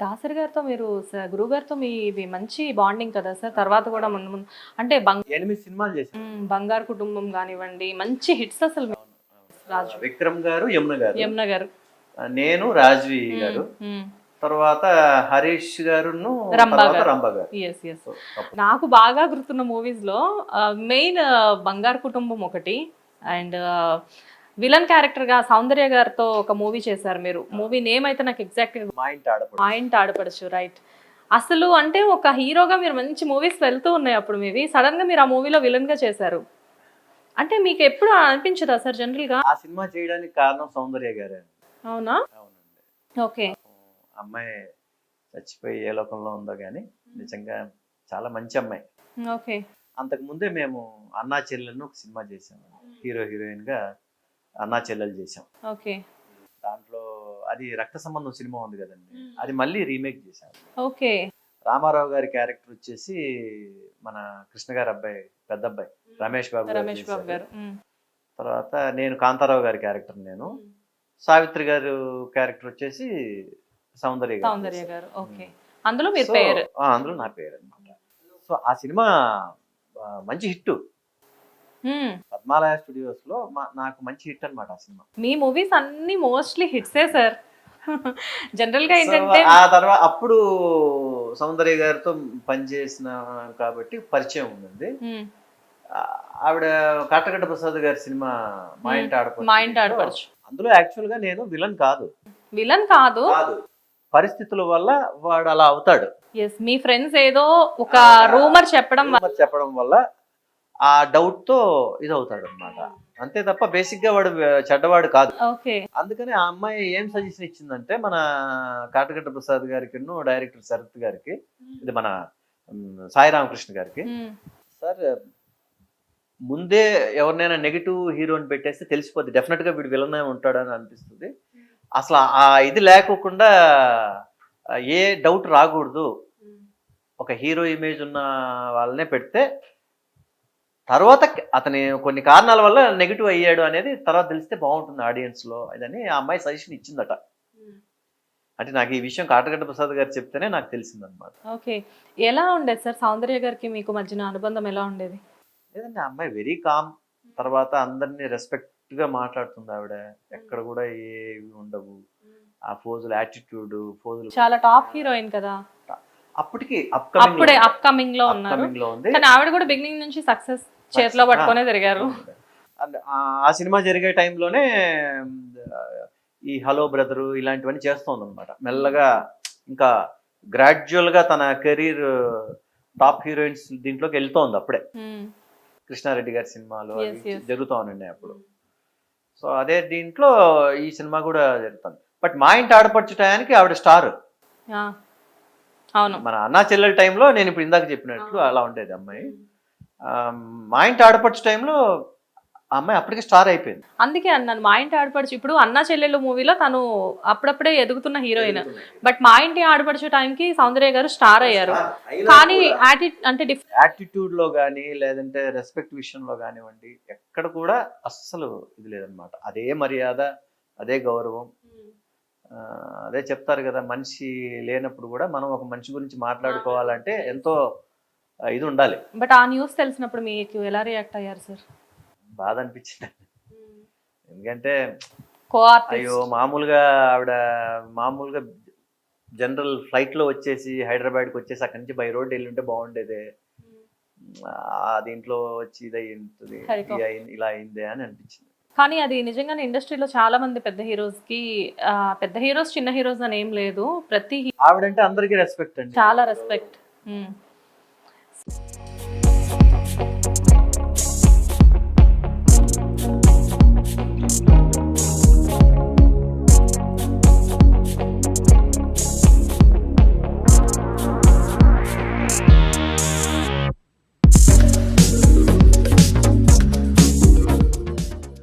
దాసరి గారితో మీరు గురువు గారితో మీ ఇది మంచి బాండింగ్ కదా సార్? తర్వాత కూడా ముందు ముందు అంటే ఎనిమిది సినిమాలు మ్మ్, బంగారు కుటుంబం కానివ్వండి మంచి హిట్స్ అసలు రాజు. విక్రమ్ గారు యమున గారు. యమున గారు. నేను రాజ్వి గారు. తర్వాత హరీష్ గారును గారు. నాకు బాగా గుర్తున్న మూవీస్లో మెయిన్ బంగారు కుటుంబం ఒకటి. అండ్ విలన్ క్యారెక్టర్గా సౌందర్య గారితో ఒక మూవీ చేశారు మీరు. మూవీ నేమ్ అయితే నాకు ఎగ్జాక్ట్ మా ఇంటి ఆడపడచ్చు రైట్ అసలు అంటే ఒక హీరోగా మీరు మంచి మూవీస్ వెళ్తూ ఉన్నాయి అప్పుడు మీవి. సడన్గా మీరు ఆ మూవీలో విలన్గా చేశారు. అంటే మీకు ఎప్పుడు అనిపించదా సార్ జనరల్గా? ఆ సినిమా చేయడానికి కారణం సౌందర్య గారే. అవునా? ఓకే. అమ్మాయి చచ్చిపోయి ఏ లోకంలో ఉందో కానీ నిజంగా చాలా మంచి అమ్మాయి. ఓకే. అంతకు ముందే మేము అన్నా చెల్లెలను ఒక సినిమా చేసాము హీరో హీరోయిన్గా అన్నా చెల్లెలు చేసాం ఓకే. దాంట్లో అది రక్త సంబంధం సినిమా ఉంది కదండి. అది మళ్ళీ రీమేక్ చేశాం ఓకే. రామారావు గారి క్యారెక్టర్ వచ్చేసి మన కృష్ణ గారి అబ్బాయి పెద్ద అబ్బాయి రమేష్ బాబు గారు రమేష్ బాబు. గారు. తర్వాత నేను కాంతారావు గారి క్యారెక్టర్ నేను. సావిత్రి గారు క్యారెక్టర్ వచ్చేసి సౌందర్య గారు సౌందర్య చేశారు. గారు. ఓకే. అందులో మీరు పేరు? అందులో నా పేరు అనమాట సో ఆ సినిమా మంచి హిట్. పద్మాలయ స్టూడియోస్లో నాకు మంచి హిట్ అన్నమాట ఆ సినిమా. మీ మూవీస్ అన్ని మోస్ట్లీ హిట్సే సార్. జనరల్గా ఏంటంటే ఆ తర్వాత అప్పుడు సౌందర్య గారితో పనిచేసిన కాబట్టి పరిచయం ఉంది మ్మ్. ఆ, ఆవిడ కాటగడ్డ ప్రసాద్ గారి సినిమా మా ఇంటి ఆడపడుచు మా ఇంటి ఆడపడుచు. అందులో యాక్చువల్గా నేను విలన్ కాదు. విలన్ కాదు. పరిస్థితుల వల్ల వాడు అలా అవుతాడు. ఎస్ మీ ఫ్రెండ్స్ ఏదో ఒక రూమర్ చెప్పడం చెప్పడం వల్ల ఆ డౌట్తో ఇది అవుతాడు అనమాట అంతే తప్ప బేసిక్గా వాడు చెడ్డవాడు కాదు. అందుకని ఆ అమ్మాయి ఏం సజెషన్ ఇచ్చిందంటే మన కాటగడ్డ ప్రసాద్ గారికి డైరెక్టర్ శరత్ గారికి ఇది మన సాయి రామకృష్ణ గారికి. సార్ ముందే ఎవరినైనా నెగిటివ్ హీరోని పెట్టేస్తే తెలిసిపోద్ది. డెఫినెట్గా వీడు విలనే ఉంటాడని అనిపిస్తుంది. అసలు ఆ ఇది లేకోకుండా ఏ డౌట్ రాకూడదు. ఒక హీరో ఇమేజ్ ఉన్న వాళ్ళనే పెడితే తర్వాత అతని కొన్ని కారణాల వల్ల నెగిటివ్ అయ్యాడు అనేది తర్వాత తెలిస్తే బాగుంటుంది ఆడియన్స్లో ఇదని ఆ అమ్మాయి సజెషన్ ఇచ్చిందట. అంటే నాకు ఈ విషయం కాటగడ్డ ప్రసాద్ గారు చెప్తేనే నాకు తెలిసిందనమాట ఓకే. ఎలా ఉండేది సార్ సౌందర్య గారికి మీకు మధ్యన అనుబంధం ఎలా ఉండేది? లేదండి అమ్మాయి వెరీ కామ్. తర్వాత అందరినీ రెస్పెక్ట్గా మాట్లాడుతుంది ఆవిడ. ఎక్కడ కూడా ఏవి ఉండవు. ఆ ఫోజులు యాటిట్యూడ్ ఫోజులు చాలా టాప్ హీరోయిన్ కదా. అప్పటికి అప్పుడే అప్కమింగ్లో ఉన్నారు. కానీ ఆవిడ కూడా బిగినింగ్ నుంచి సక్సెస్ చేతిలో పట్టుకునే తిరిగారు ఆ- సినిమా జరిగే టైంలోనే ఈ హలో బ్రదరు ఇలాంటివన్నీ చేస్తోంది అనమాట మెల్లగా ఇంకా గ్రాడ్యువల్గా తన కెరీర్ టాప్ హీరోయిన్స్ దీంట్లోకి వెళ్తోంది అప్పుడే. కృష్ణారెడ్డి గారి సినిమాలు. జరుగుతూ ఉన్నాయి అప్పుడు. సో అదే దీంట్లో ఈ సినిమా కూడా జరుగుతుంది. బట్ మా ఇంటి ఆడపడుచు టయానికి ఆవిడ స్టార్. అవును. మన అన్నా చెల్లెల టైంలో నేను ఇప్పుడు ఇందాక చెప్పినట్లు అలా ఉండేది అమ్మాయి. మా ఇంటి ఆడపడుచు టైంలో అమ్మాయి అప్పటికే స్టార్ అయిపోయింది. అందుకే అన్నాను మా ఇంటి ఆడపడుచు ఇప్పుడు అన్నా చెల్లెలు మూవీలో తను అప్పుడప్పుడే ఎదుగుతున్న హీరోయిన్. బట్ మా ఇంటి ఆడపడుచు టైంకి సౌందర్య గారు స్టార్ అయ్యారు. కానీ అంటే యాటిట్యూడ్లో కానీ లేదంటే రెస్పెక్ట్ విషయంలో కానివ్వండి ఎక్కడ కూడా అస్సలు ఇది లేదనమాట అదే మర్యాద అదే గౌరవం. అదే చెప్తారు కదా మనిషి లేనప్పుడు కూడా మనం ఒక మనిషి గురించి మాట్లాడుకోవాలంటే ఎంతో ఇది ఉండాలి. బట్ ఆ న్యూస్ తెలిసినప్పుడు మీకు ఎలా రియాక్ట్ అయ్యారు సార్? బాధ అనిపించింది. ఎందుకంటే అయ్యో మామూలుగా ఆవిడ మామూలుగా జనరల్ ఫ్లైట్లో వచ్చేసి హైదరాబాద్కి వచ్చేసి అక్కడి నుంచి బై రోడ్ వెళ్ళి ఉంటే బాగుండేదే దీంట్లో వచ్చి ఇది అయింది ఇలా అయిందే అని అనిపించింది. కానీ అది నిజంగానే ఇండస్ట్రీలో చాలా మంది పెద్ద హీరోస్కి పెద్ద హీరోస్ చిన్న హీరోస్ అని ఏం లేదు. ప్రతి ఆవిడంటే అందరికీ రెస్పెక్ట్ అండి. చాలా రెస్పెక్ట్ Thank you